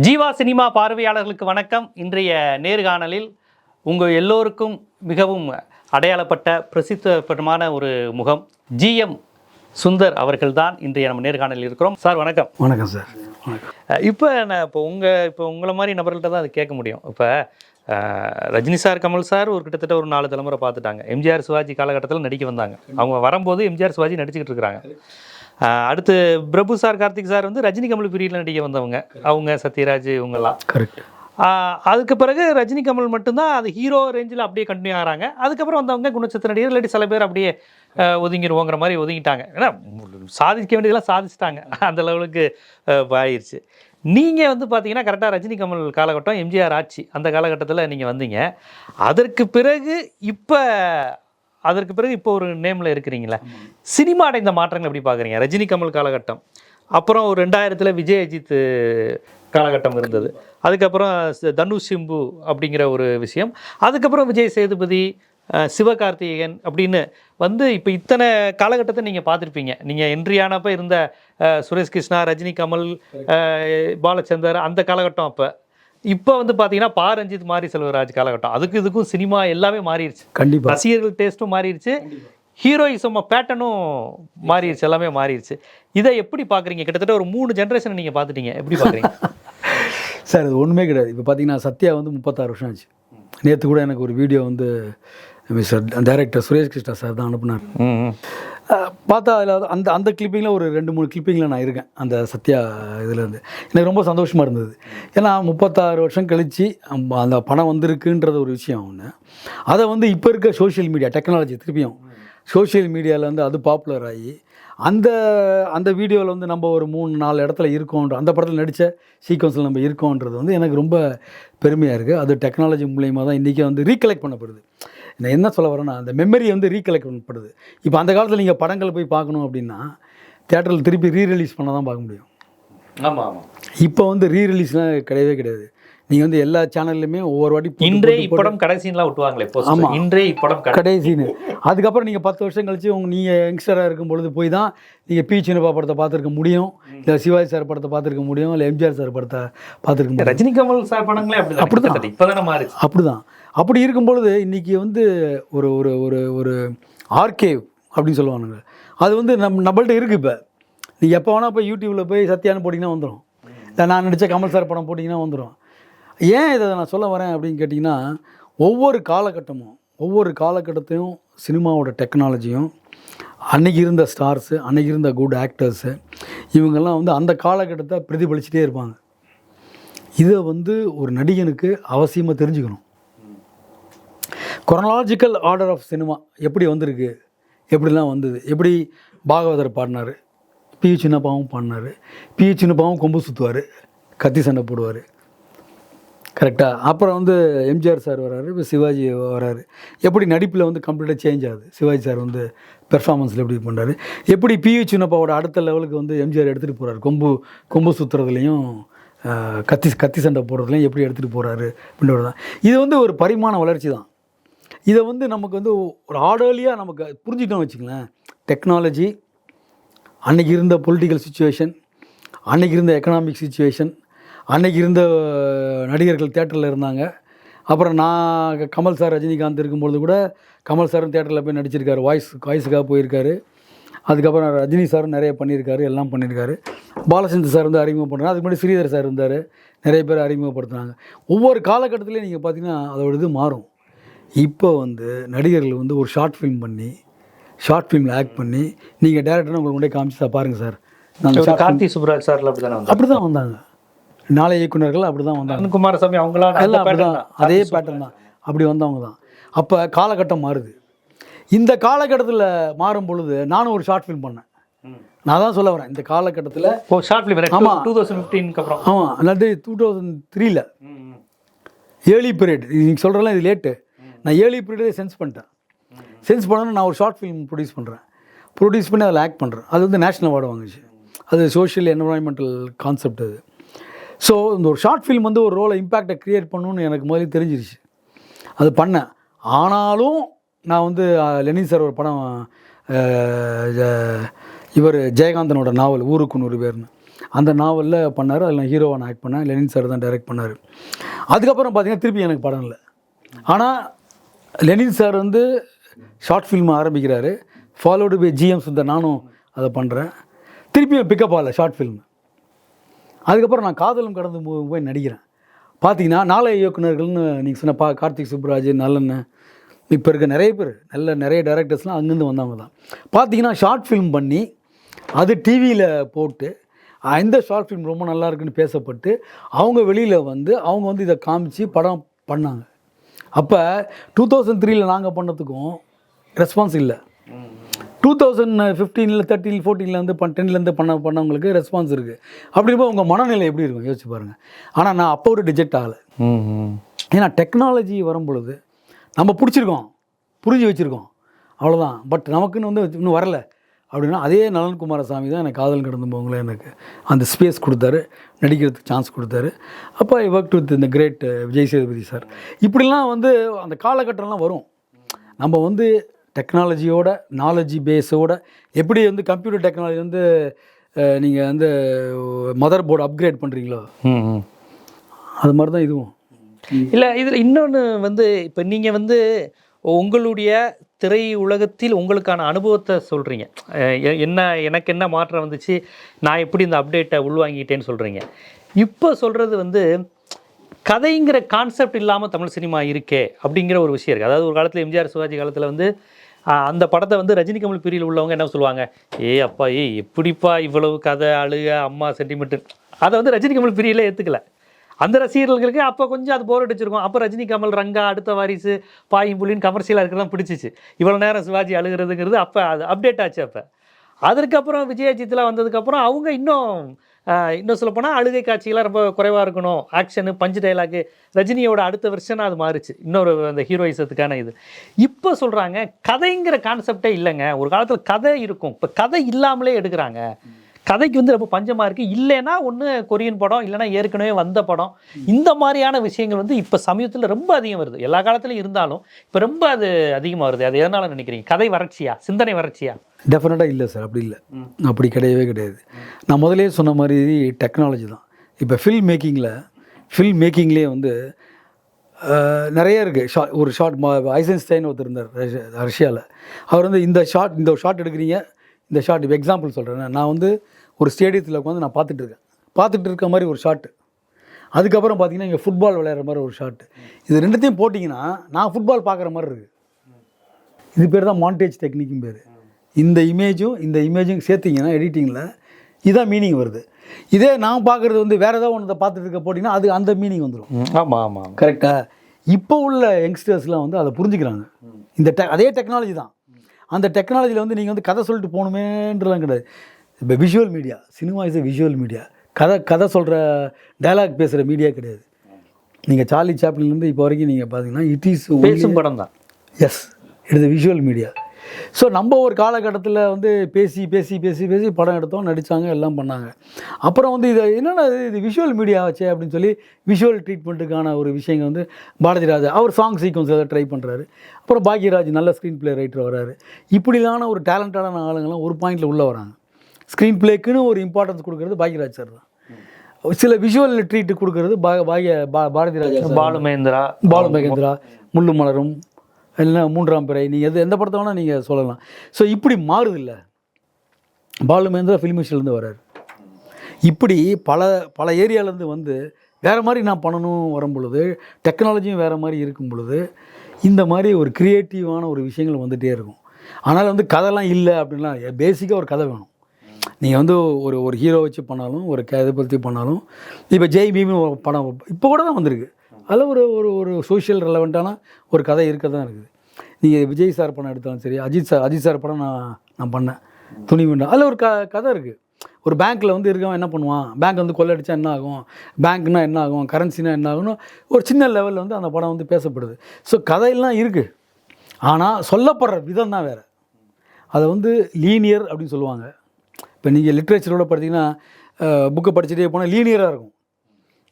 Jeeva cinema பார்வையாளர்களுக்கு வணக்கம். இன்றைய நேர்காணலில் உங்கள் எல்லோருக்கும் மிகவும் அடையாளப்பட்ட பிரசித்தமான ஒரு முகம் ஜிஎம் சுந்தர் அவர்கள்தான் இன்றைய நம்ம நேர்காணலில் இருக்கிறோம். சார் வணக்கம். வணக்கம் சார். இப்போ நான் இப்போ உங்கள் இப்போ உங்களை மாதிரி நபர்கள்ட்ட தான் அது கேட்க முடியும். இப்போ ரஜினி சார் கமல் சார் ஒரு கிட்டத்தட்ட ஒரு நாலு தலைமுறை பார்த்துட்டாங்க. எம்ஜிஆர் சிவாஜி காலகட்டத்தில் நடிக்க வந்தாங்க. அவங்க வரும்போது எம்ஜிஆர் சிவாஜி நடிச்சுக்கிட்டு இருக்கிறாங்க. அடுத்து பிரபு சார் கார்த்திக் சார் வந்து ரஜினி கமல் பீரியடில் நடிக்க வந்தவங்க. அவங்க சத்யராஜ் இவங்கெல்லாம். கரெக்ட் அதுக்கு பிறகு ரஜினி கமல் மட்டும்தான் அது ஹீரோ ரேஞ்சில் அப்படியே கண்டினியூ ஆகிறாங்க அதுக்கப்புறம் வந்தவங்க குணச்சித்திர நடிகர் இல்லாட்டி சில பேர் அப்படியே ஒதுங்கிடுவோங்கிற மாதிரி ஒதுங்கிட்டாங்க. ஏன்னா சாதிக்க வேண்டியதெல்லாம் சாதிச்சிட்டாங்க. அந்த லெவலுக்கு ஆஹ் ஆயிருச்சு நீங்கள் வந்து பார்த்தீங்கன்னா கரெக்டாக ரஜினி கமல் காலகட்டம் எம்ஜிஆர் ஆட்சி அந்த காலகட்டத்தில் நீங்கள் வந்தீங்க. அதற்கு பிறகு இப்போ அதற்கு பிறகு இப்போ ஒரு நேமில் இருக்கிறீங்களே. சினிமா அடைந்த மாற்றங்கள் எப்படி பார்க்குறீங்க? ரஜினி கமல் காலகட்டம். அப்புறம் ஒரு ரெண்டாயிரத்தில் விஜய் அஜித் காலகட்டம் இருந்தது. அதுக்கப்புறம் தனுஷ் சிம்பு அப்படிங்கிற ஒரு விஷயம். அதுக்கப்புறம் விஜய் சேதுபதி சிவகார்த்திகேயன் அப்படின்னு வந்து இப்போ இத்தனை காலகட்டத்தை நீங்கள் பார்த்துருப்பீங்க. நீங்கள் என்ட்ரியானப்ப இருந்த சுரேஷ் கிருஷ்ணா ரஜினி கமல் பாலச்சந்தர் அந்த காலகட்டம் அப்போ. இப்போ வந்து பார்த்தீங்கன்னா பா ரஞ்சித் மாரி செல்வராஜ் காலகட்டம். அதுக்கு இதுக்கும் சினிமா எல்லாமே மாறிடுச்சு. கண்டிப்பாக ரசிகர்கள் டேஸ்ட்டும் மாறிடுச்சு. ஹீரோயிசம் பேட்டர்னும் மாறிடுச்சு. எல்லாமே மாறிடுச்சு. இதை எப்படி பார்க்குறீங்க கிட்டத்தட்ட ஒரு மூணு ஜென்ரேஷன் நீங்கள் பார்த்துட்டீங்க எப்படி பார்க்குறீங்க சார் அது ஒன்றுமே கிடையாது. இப்போ பார்த்தீங்கன்னா சத்யா வந்து முப்பத்தாறு வருஷம் ஆச்சு. நேற்று கூட எனக்கு ஒரு வீடியோ வந்து mister director Suresh Krishna sir தான் அனுப்புனார். பார்த்தா அதில் அந்த அந்த கிளிப்பிங்கில் ஒரு ரெண்டு மூணு கிளிப்பிங்கில் நான் இருக்கேன். அந்த சத்யா இதுலேருந்து எனக்கு ரொம்ப சந்தோஷமாக இருந்தது. ஏன்னா முப்பத்தாறு வருஷம் கழித்து அந்த பணம் வந்திருக்குன்றது ஒரு விஷயம் ஒன்று அதை வந்து இப்போ இருக்க சோஷியல் மீடியா டெக்னாலஜி திருப்பியும் சோஷியல் மீடியாவில் வந்து அது பாப்புலர் ஆகி அந்த அந்த வீடியோவில் வந்து நம்ம ஒரு மூணு நாலு இடத்துல இருக்கோன்ற அந்த படத்தில் நடித்த சீக்வன்ஸில் நம்ம இருக்கோன்றது வந்து எனக்கு ரொம்ப பெருமையாக இருக்குது அது டெக்னாலஜி மூலயமா தான் இன்றைக்கி வந்து ரீகலெக்ட் பண்ணப்படுது. நான் என்ன சொல்ல வரேன்னா அந்த மெமரி வந்து ரீகலெக்ட் பண்ணப்படுது. இப்போ அந்த காலத்தில் நீங்கள் படங்கள் போய் பார்க்கணும் அப்படின்னா தேட்டரில் திருப்பி ரீ ரிலீஸ் பண்ண தான் பார்க்க முடியும். ஆமாம் ஆமாம் இப்போ வந்து ரீ ரிலீஸ்லாம் கிடையவே கிடையாது. நீங்கள் வந்து எல்லா சேனல்லையுமே ஒவ்வொரு வாட்டி இன்றே இப்படம் கடைசின்லாம் விட்டுவாங்களே poster. ஆமா. இன்றே இப்படம் கடை கடைசின்னு. அதுக்கப்புறம் நீங்கள் பத்து வருஷம் கழிச்சு உங்க நீங்கள் யங்ஸ்டராக இருக்கும் பொழுது போய் தான் நீங்கள் பி சின்னப்பா படத்தை பார்த்துருக்க முடியும். இல்லை சிவாஜி சார் படத்தை பார்த்துருக்க முடியும். இல்லை எம்ஜிஆர் சார் படத்தை பார்த்துருக்க முடியும். ரஜினி கமல் சார் படங்களே அப்படி அப்படிதான். அப்படிதான். இப்போதானே மாறிச்சு. அப்படிதான். அப்படி இருக்கும் பொழுது இன்றைக்கி வந்து ஒரு ஒரு ஒரு ஒரு ஆர்கேவ் அப்படின்னு சொல்லுவானுங்க. அது வந்து நம் நம்மள்ட்ட இருக்குது இப்போ. நீ எப்போ வேணால் போய் யூடியூப்பில் போய் சத்யான்னு போட்டிங்கன்னா வந்துடும் இல்லை நான் நடித்த கமல் சார் படம் போட்டிங்கன்னா வந்துடும் ஏன் இதை நான் சொல்ல வரேன் அப்படின்னு கேட்டிங்கன்னா ஒவ்வொரு காலகட்டமும் ஒவ்வொரு காலகட்டத்தையும் சினிமாவோட டெக்னாலஜியும் அன்னைக்கு இருந்த ஸ்டார்ஸு அன்றைக்கி இருந்த குட் ஆக்டர்ஸு இவங்கெல்லாம் வந்து அந்த காலகட்டத்தை பிரதிபலிச்சுட்டே இருப்பாங்க. இதை வந்து ஒரு நடிகனுக்கு அவசியமாக தெரிஞ்சுக்கணும். கொரனாலஜிக்கல் ஆர்டர் ஆஃப் சினிமா எப்படி வந்திருக்கு? எப்படிலாம் வந்தது? எப்படி பாகவதர் பாடினார்? பி. சின்னப்பாவும் பாடினார். பி. சின்னப்பாவும் கொம்பு சுற்றுவார் கத்தி சண்டை போடுவார். கரெக்டாக அப்புறம் வந்து எம்ஜிஆர் சார் வராரு இப்போ சிவாஜி வராரு. எப்படி நடிப்பில் வந்து கம்ப்ளீட்டாக சேஞ்ச் ஆகுது? சிவாஜி சார் வந்து பெர்ஃபார்மன்ஸில் எப்படி பண்ணுறாரு எப்படி பி. சின்னப்பாவோட அடுத்த லெவலுக்கு வந்து எம்ஜிஆர் எடுத்துகிட்டு போகிறாரு கொம்பு கொம்பு சுற்றுறதுலையும் கத்தி கத்தி சண்டை போடுறதுலையும் எப்படி எடுத்துகிட்டு போகிறாரு அப்படின்றது தான் இது வந்து ஒரு பரிமாண வளர்ச்சி தான். இதை வந்து நமக்கு வந்து ஒரு ஆர்டர்லியாக நமக்கு புரிஞ்சுக்கணும்னு வச்சுங்களேன் டெக்னாலஜி அன்றைக்கி இருந்த பொலிட்டிக்கல் சுச்சுவேஷன் அன்றைக்கி இருந்த எக்கனாமிக் சுச்சுவேஷன் அன்றைக்கி இருந்த நடிகர்கள் தேட்டரில் இருந்தாங்க. அப்புறம் நான் கமல் சார் ரஜினிகாந்த் இருக்கும்பொழுது கூட கமல் சாரும் தேட்டரில் போய் நடிச்சிருக்காரு. வாய்ஸ் வாய்ஸுக்காக போயிருக்காரு. அதுக்கப்புறம் ரஜினி சாரும் நிறைய பண்ணியிருக்காரு எல்லாம் பண்ணியிருக்காரு. பாலச்சந்தர் சார் வந்து அறிமுகம் அதுக்கு முன்னாடி ஸ்ரீதர் சார் இருந்தார். நிறைய பேர் அறிமுகப்படுத்துனாங்க. ஒவ்வொரு காலகட்டத்திலையும் நீங்கள் பார்த்தீங்கன்னா அதோட இது மாறும். இப்போ வந்து நடிகர்கள் வந்து ஒரு ஷார்ட் ஃபிலிம் பண்ணி ஷார்ட் ஃபிலிமில் ஆக்ட் பண்ணி நீங்கள் டேரக்டர்னு உங்களுக்கு கொண்டே காமிச்சு சார் பாருங்கள் சார் நாங்கள் கார்த்தி சுப்ராஜ் சார்ல அப்படிதானே வந்தாங்க. அப்படி தான் வந்தாங்க. நாளை இயக்குனர்கள் அப்படி தான் வந்தாங்க குமாரசாமி எல்லாம் அப்படி தான். தான். அதே பேட்டர்ன் தான். அப்படி வந்தவங்க தான். அப்போ காலகட்டம் மாறுது. இந்த காலகட்டத்தில் மாறும் பொழுது நானும் ஒரு ஷார்ட் ஃபிலிம் பண்ணேன். நான் தான் சொல்ல வரேன். இந்த காலகட்டத்தில் ஓ ஷார்ட் ஃபிலிம் ஆமா. டூ தௌசண்ட் ஃபிஃப்டீனுக்கு அப்புறம். ஆமாம் அல்லாட்டி டூ தௌசண்ட் த்ரீல. ஏர்லி பீரியட் நீங்கள் சொல்கிறலாம் இது லேட்டு நான் ஏர்லி பீரியடே சென்ஸ் பண்ணிட்டேன். சென்ஸ் பண்ணணும் நான் ஒரு ஷார்ட் ஃபிலிம் ப்ரொடியூஸ் பண்ணுறேன் ப்ரொடியூஸ் பண்ணி அதில் ஆக்ட் பண்ணுறேன் அது வந்து நேஷ்னல் அவார்டு வாங்குச்சு. அது சோஷியல் என்வரான்மெண்டல் கான்செப்ட் அது. ஸோ இந்த ஒரு ஷார்ட் ஃபிலிம் வந்து ஒரு ரோலை இம்பேக்டை க்ரியேட் பண்ணணும்னு எனக்கு முதல்ல தெரிஞ்சிருச்சு. அது பண்ணேன். ஆனாலும் நான் வந்து லெனின் சார் ஒரு படம் இவர் ஜெயகாந்தனோட நாவல் ஊருக்கு நூறு பேர்னு. அந்த நாவலில் பண்ணார். அதில் நான் ஹீரோவாக நான் ஆக்ட் பண்ணேன். லெனின் சார் தான் டைரக்ட் பண்ணார். அதுக்கப்புறம் பார்த்தீங்கன்னா திருப்பி எனக்கு படம் இல்லை. ஆனால் லெனின் சார் வந்து ஷார்ட் ஃபில்ம் ஆரம்பிக்கிறாரு. ஃபாலோடு பை ஜிஎம் சுந்தர் நானும் அதை பண்ணுறேன் திருப்பியும் பிக்கப் ஆகல ஷார்ட் ஃபில்ம் அதுக்கப்புறம் நான் காதலும் கடந்து போய் நடிக்கிறேன். பார்த்தீங்கன்னா நாளைய இயக்குனர்கள்னு நீங்கள் சொன்ன பா கார்த்திக் சுப்ராஜ் நல்லெண்ண இப்போ இருக்க நிறைய பேர் நல்ல நிறைய டேரக்டர்ஸ்லாம் அங்கேருந்து வந்தவங்க தான். பார்த்தீங்கன்னா ஷார்ட் ஃபில்ம் பண்ணி அது டிவியில் போட்டு இந்த ஷார்ட் ஃபிலிம் ரொம்ப நல்லா இருக்குன்னு பேசப்பட்டு அவங்க வெளியில் வந்து அவங்க வந்து இதை காமிச்சு படம் பண்ணாங்க. அப்போ டூ தௌசண்ட் த்ரீல நாங்கள் பண்ணதுக்கும் ரெஸ்பான்ஸ் இல்லை. டூ தௌசண்ட் ஃபிஃப்டீனில் தேர்ட்டின் ஃபோர்டீனில் வந்து பண் டென்லேருந்து பண்ண பண்ணவங்களுக்கு ரெஸ்பான்ஸ் இருக்குது அப்படிப்போ உங்கள் மனநிலை எப்படி இருக்கும்? யோசிச்சு பாருங்கள் ஆனால் நான் அப்போ ஒரு டிஜெக்ட் ஆகலை. ஏன்னா டெக்னாலஜி வரும் பொழுது நம்ம பிடிச்சிருக்கோம். புரிஞ்சு வச்சுருக்கோம். அவ்வளோதான் பட் நமக்குன்னு வந்து இன்னும் வரல. அப்படின்னா அதே நலன் குமாரசாமி தான் எனக்கு காதல் கடந்து போங்களே எனக்கு. அந்த ஸ்பேஸ் கொடுத்தாரு. நடிக்கிறதுக்கு சான்ஸ் கொடுத்தாரு. அப்போ ஐ ஒர்க் வித் இந்த கிரேட் விஜய் சேதுபதி சார் இப்படிலாம் வந்து அந்த காலகட்டம்லாம் வரும். நம்ம வந்து டெக்னாலஜியோட நாலேஜி பேஸோட எப்படி வந்து கம்ப்யூட்டர் டெக்னாலஜி வந்து நீங்கள் வந்து மதர் போர்டு அப்கிரேட் பண்ணுறீங்களோ அது மாதிரி தான் இதுவும். இல்லை இதில் இன்னொன்று வந்து இப்போ நீங்கள் வந்து உங்களுடைய திரை உலகத்தில் உங்களுக்கான அனுபவத்தை சொல்கிறீங்க என்ன எனக்கு என்ன மாற்றம் வந்துச்சு? நான் எப்படி இந்த அப்டேட்டை உள்வாங்கிட்டேன்னு சொல்கிறீங்க இப்போ சொல்கிறது வந்து கதைங்கிற கான்செப்ட் இல்லாமல் தமிழ் சினிமா இருக்கே அப்படிங்கிற ஒரு விஷயம் இருக்குது அதாவது ஒரு காலத்தில் எம்ஜிஆர் சிவாஜி காலத்தில் வந்து அந்த படத்தை வந்து ரஜினி கமல் பிரியில் உள்ளவங்க என்ன சொல்லுவாங்க? ஏ அப்பா ஏ எப்படிப்பா இவ்வளவு கதை அழுக அம்மா சென்டிமெண்ட்டு அதை வந்து ரஜினி கமல் பிரியில் ஏற்றுக்கல அந்த ரசிகர்களுக்கு அப்போ கொஞ்சம் அது போர் அடிச்சிருக்கும். அப்போ ரஜினி கமல் ரங்கா அடுத்த வாரிசு பாயும் புலின்னு கமர்ஷியலாக இருக்கிறதா பிடிச்சிச்சு. இவ்வளோ நேரம் சிவாஜி அழுகிறதுங்கிறது அப்போ அது அப்டேட் ஆச்சு அப்போ. அதற்கப்புறம் விஜயஜித்தில் வந்ததுக்கப்புறம் அவங்க இன்னும் இன்னும் சொல்லப்போனால் அழுகை காட்சிகளாக ரொம்ப குறைவாக இருக்கணும். ஆக்ஷனு பஞ்சு டைலாக்கு ரஜினியோட அடுத்த வருஷனாக அது மாறுச்சு. இன்னொரு அந்த ஹீரோயிசத்துக்கான இது. இப்போ சொல்கிறாங்க கதைங்கிற கான்செப்டே இல்லைங்க. ஒரு காலத்தில் கதை இருக்கும். இப்போ கதை இல்லாமலே எடுக்கிறாங்க. கதைக்கு வந்து ரொம்ப பஞ்சமாக இருக்குது இல்லைன்னா ஒன்று கொரியன் படம் இல்லைன்னா ஏற்கனவே வந்த படம். இந்த மாதிரியான விஷயங்கள் வந்து இப்போ சமயத்தில் ரொம்ப அதிகம் வருது. எல்லா காலத்துலையும் இருந்தாலும் இப்போ ரொம்ப அது அதிகமாக வருது. அது எதனால் நினைக்கிறீங்க? கதை வறட்சியா? சிந்தனை வறட்சியா? டெஃபினட்டாக இல்லை சார் அப்படி இல்லை. அப்படி கிடையவே கிடையாது. நான் முதலே சொன்ன மாதிரி டெக்னாலஜி தான். இப்போ ஃபில்ம் மேக்கிங்கில் ஃபில்ம் மேக்கிங்லேயே வந்து நிறைய இருக்குது ஷா ஒரு ஷார்ட் ஐசன்ஸ்டைன் ஒருத்தர் இருந்தார் ரஷ்யா ரஷ்யாவில் அவர் வந்து இந்த ஷாட் இந்த ஷாட் எடுக்கிறீங்க. இந்த ஷாட் இப்போ எக்ஸாம்பிள் சொல்கிறேன் நான் வந்து ஒரு ஸ்டேடியத்தில் உட்காந்து நான் பார்த்துட்டு இருக்கேன் பார்த்துட்டு இருக்க மாதிரி ஒரு ஷாட்டு அதுக்கப்புறம் பார்த்தீங்கன்னா இங்கே ஃபுட்பால் விளையாடுற மாதிரி ஒரு ஷாட்டு இது ரெண்டுத்தையும் போட்டிங்கன்னா நான் ஃபுட்பால் பார்க்குற மாதிரி இருக்குது இது பேர் தான் மாண்டேஜ் டெக்னிக்கும் பேர். இந்த இமேஜும் இந்த இமேஜும் சேர்த்திங்கன்னா எடிட்டிங்கில் இதான் மீனிங் வருது. இதே நான் பார்க்குறது வந்து வேறு ஏதாவது ஒன்று பார்த்துட்டு இருக்க போட்டிங்கன்னா அது அந்த மீனிங் வந்துடும் ஆமாம் ஆமாம் கரெக்டா இப்போ உள்ள யங்ஸ்டர்ஸ்லாம் வந்து அதை புரிஞ்சுக்கிறாங்க. இந்த டெ அதே டெக்னாலஜி தான். அந்த டெக்னாலஜியில் வந்து நீங்கள் வந்து கதை சொல்லிட்டு போகணுமேன்றலாம் கிடையாது. இப்போ visual media cinema is a visual media கதை கதை சொல்கிற டயலாக் பேசுகிற மீடியா கிடையாது. நீங்கள் சார்லி சாப்ளின்லேருந்து இப்போ வரைக்கும் நீங்கள் பார்த்தீங்கன்னா இட் இஸ் பேசும் படம் தான் yes it visual media so நம்ம ஒரு காலகட்டத்தில் வந்து பேசி பேசி பேசி பேசி படம் எடுத்தோம் நடித்தாங்க எல்லாம் பண்ணாங்க. அப்புறம் வந்து இது என்னென்ன இது, விஷுவல் மீடியா வச்சே அப்படின்னு சொல்லி விஷுவல் ட்ரீட்மெண்ட்டுக்கான ஒரு விஷயங்கள் வந்து பாரதி ராஜா அவர் சாங் சீக்வன்ஸ் எதாவது ட்ரை பண்ணுறாரு அப்புறம் பாக்யராஜ் நல்ல ஸ்க்ரீன் ப்ளே ரைட்டர் வராரு. இப்படிலான ஒரு டேலண்டடான ஆளுங்கெல்லாம் ஒரு பாயிண்டில் உள்ளே வராங்க. ஸ்க்ரீன் ப்ளேக்குன்னு ஒரு இம்பார்ட்டன்ஸ் கொடுக்கறது பாக்யராஜ் சார் தான். சில விஷுவல் ட்ரீட் கொடுக்கறது பா பாக்ய பா பாரதி ராஜா. பாலு மகேந்திரா பாலு மகேந்திரா முள்ளு மலரும் இல்லைன்னா மூன்றாம் பிறை நீங்கள் எது எந்த படத்தை வேணால் நீங்கள் சொல்லலாம். ஸோ இப்படி மாறுது இல்லை பாலுமேந்திரா மகேந்திரா ஃபிலிமிஷிலேருந்து இப்படி பல பல ஏரியாவிலேருந்து வந்து வேறு மாதிரி நான் பண்ணணும் வரும் பொழுது டெக்னாலஜியும் வேறு மாதிரி இருக்கும் பொழுது இந்த மாதிரி ஒரு க்ரியேட்டிவான ஒரு விஷயங்கள் வந்துகிட்டே இருக்கும். ஆனால் வந்து கதைலாம் இல்லை அப்படின்லாம் பேசிக்காக ஒரு கதை வேணும். நீங்கள் வந்து ஒரு ஒரு ஹீரோ வச்சு பண்ணாலும் ஒரு க இதை பற்றி பண்ணாலும் இப்போ ஜெய் பீம்னு ஒரு படம் இப்போ கூட தான் வந்திருக்கு. அதில் ஒரு ஒரு ஒரு சோஷியல் ரெலவெண்ட்டான ஒரு கதை இருக்க தான் இருக்குது. நீங்கள் விஜய் சார் படம் எடுத்தாலும் சரி அஜித் சார் அஜித் சார் படம் நான் நான் பண்ணேன். துணி வேண்டாம் அதில் ஒரு க கதை இருக்குது. ஒரு பேங்க்கில் வந்து இருக்கவன் என்ன பண்ணுவான்? பேங்க் வந்து கொள்ளடிச்சா என்ன ஆகும்? பேங்க்னா என்ன ஆகும்? கரன்சினா என்ன ஆகும்னு ஒரு சின்ன லெவலில் வந்து அந்த படம் வந்து பேசப்படுது. ஸோ கதையெல்லாம் இருக்குது ஆனால் சொல்லப்படுற விதம் தான் வேறு. அதை வந்து லீனியர் அப்படின்னு சொல்லுவாங்க. இப்போ நீங்கள் லிட்ரேச்சரோட பார்த்தீங்கன்னா புக்கை படிச்சுட்டே போனால் லீனியராக இருக்கும்.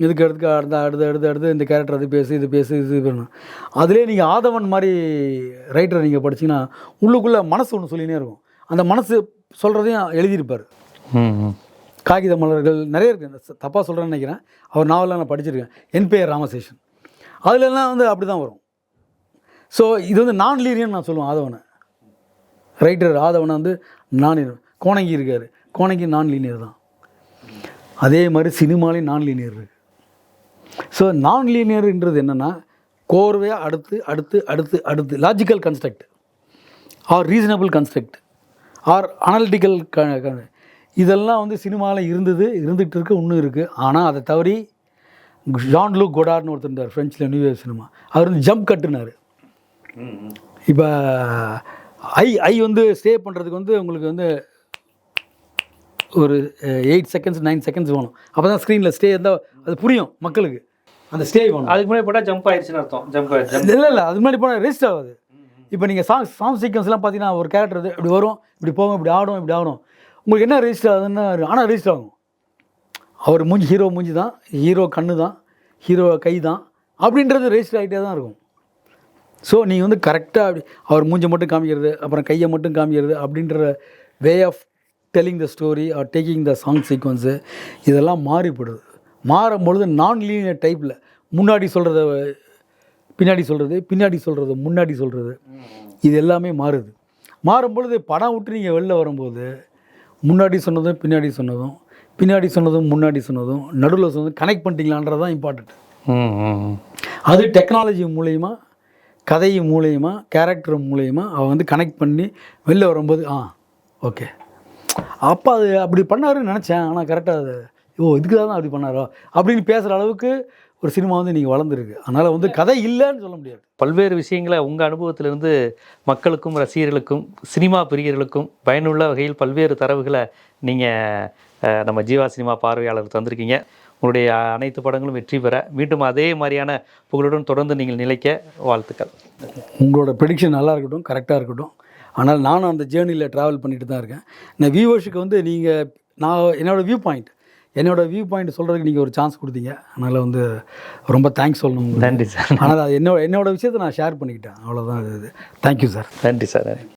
இதுக்கு அடுத்து அடுத்த அடுத்து அடுத்து அடுத்து இந்த கேரக்டர் அது பேசு இது பேசு இது பண்ணணும் அதிலே நீங்கள் ஆதவன் மாதிரி ரைட்டரை நீங்கள் படிச்சீங்கன்னா உள்ளுக்குள்ளே மனசு ஒன்று சொல்லினே இருக்கும். அந்த மனசு சொல்கிறதையும் எழுதியிருப்பார். காகித மலர்கள் நிறைய இருக்குது தப்பாக சொல்கிறேன்னு நினைக்கிறேன். அவர் நாவலாம் நான் படிச்சிருக்கேன். என்பிஆர் ராமசேஷன். அதுலலாம் வந்து அப்படி தான் வரும். ஸோ இது வந்து நான் லீனியர்னு நான் சொல்லுவேன் ஆதவனை. ரைட்டர் ஆதவனை வந்து நான் கோணங்கி இருக்கார். கோணங்கி நான் லீனியர் தான். அதே மாதிரி சினிமாலேயும் நான் லீனியர் இருக்குது ஸோ நான் லீனியர்ன்றது என்னென்னா கோர்வையாக அடுத்து அடுத்து அடுத்து அடுத்து logical construct or reasonable construct or analytical க இதெல்லாம் வந்து சினிமாவில் இருந்தது இருந்துகிட்டு இருக்கு இன்னும் இருக்குது ஆனால் அதை தவறி ஜான் லூக் கொடார்னு ஒருத்தர் இருந்தார் ஃப்ரெஞ்சில் நியூ சினிமா அவர் வந்து ஜம்ப் கட்டுனார். இப்போ ஐ ஐ வந்து ஸ்டே பண்ணுறதுக்கு வந்து உங்களுக்கு வந்து ஒரு எயிட் செகண்ட்ஸ் நைன் செகண்ட்ஸ் வேணும். அப்போ தான் ஸ்க்ரீனில் ஸ்டே இருந்தால் அது புரியும் மக்களுக்கு. அந்த ஸ்டே வேணும். அதுக்கு முன்னாடி போட்டால் ஜம்ப் ஆயிடுச்சுன்னு அர்த்தம். ஜம்ப் ஆயிடுச்சு இல்லை இல்லை அது முன்னாடி போனால் ரெஜிஸ்ட் ஆகாது. இப்போ நீங்கள் சாங் சாங் சீக்வன்ஸ்லாம் பார்த்தீங்கன்னா ஒரு கேரக்டர் இப்படி வரும் இப்படி போகும் இப்படி ஆடும் இப்படி ஆடும் உங்களுக்கு என்ன ரெஜிஸ்டர் ஆகுதுன்னா ஆனால் ரெஜிஸ்டர் ஆகும். அவர் மூஞ்சி ஹீரோ மூஞ்சி தான் ஹீரோ கண்ணு தான் ஹீரோ கை தான் அப்படின்றது ரெஜிஸ்டர் ஆகிட்டே தான் இருக்கும். ஸோ நீங்கள் வந்து கரெக்டாக அப்படி அவர் மூஞ்சை மட்டும் காமிக்கிறது அப்புறம் கையை மட்டும் காமிக்கிறது அப்படின்ற way of telling the story or taking the song sequence இதெல்லாம் மாறிப்படுது மாறும் பொழுது நான் லீனியர் டைப்பில் முன்னாடி சொல்கிறத பின்னாடி சொல்கிறது பின்னாடி சொல்கிறது முன்னாடி சொல்கிறது இது எல்லாமே மாறுது. மாறும் பொழுது படம் விட்டு நீங்கள் வெளில வரும்போது முன்னாடி சொன்னதும் பின்னாடி சொன்னதும் பின்னாடி சொன்னதும் முன்னாடி சொன்னதும் நடுவில் சொன்னதும் கனெக்ட் பண்ணிட்டீங்களான்றது தான் இம்பார்ட்டண்ட் அது டெக்னாலஜி மூலயமா கதை மூலயமா கேரக்டர் மூலயமா அவன் வந்து கனெக்ட் பண்ணி வெளில வரும்போது ஆ ஓகே அப்போ அது அப்படி பண்ணாருன்னு நினச்சேன். ஆனால் கரெக்டாக அது ஓ இதுக்கு தான் அப்படி பண்ணாரோ? அப்படின்னு பேசுகிற அளவுக்கு ஒரு சினிமா வந்து நீங்கள் வளர்ந்துருக்கு. அதனால் வந்து கதை இல்லைன்னு சொல்ல முடியாது. பல்வேறு விஷயங்களை உங்கள் அனுபவத்திலிருந்து மக்களுக்கும் ரசிகர்களுக்கும் சினிமா பிரியர்களுக்கும் பயனுள்ள வகையில் பல்வேறு தரவுகளை நீங்கள் நம்ம ஜீவா சினிமா பார்வையாளருக்கு தந்திருக்கீங்க. உங்களுடைய அனைத்து படங்களும் வெற்றி பெற மீண்டும் அதே மாதிரியான புகழுடன் தொடர்ந்து நீங்கள் நிலைக்க வாழ்த்துக்கள். உங்களோட ப்ரெடிக்ஷன் நல்லா இருக்கட்டும் கரெக்டாக இருக்கட்டும். ஆனால் நானும் அந்த ஜேர்னியில் ட்ராவல் பண்ணிட்டு தான் இருக்கேன். இந்த வியூவர்ஸுக்கு வந்து நீங்கள் நான் என்னோடய வியூ பாயிண்ட் என்னோடய வியூ பாயிண்ட் சொல்கிறதுக்கு நீங்கள் ஒரு சான்ஸ் கொடுத்தீங்க. அதனால் வந்து ரொம்ப தேங்க்ஸ் சொல்லணும். நன்றி சார். ஆனால் அது என்னோட என்னோட விஷயத்தை நான் ஷேர் பண்ணிக்கிட்டேன். அவ்வளோதான் இது தேங்க்யூ சார் நன்றி சார்.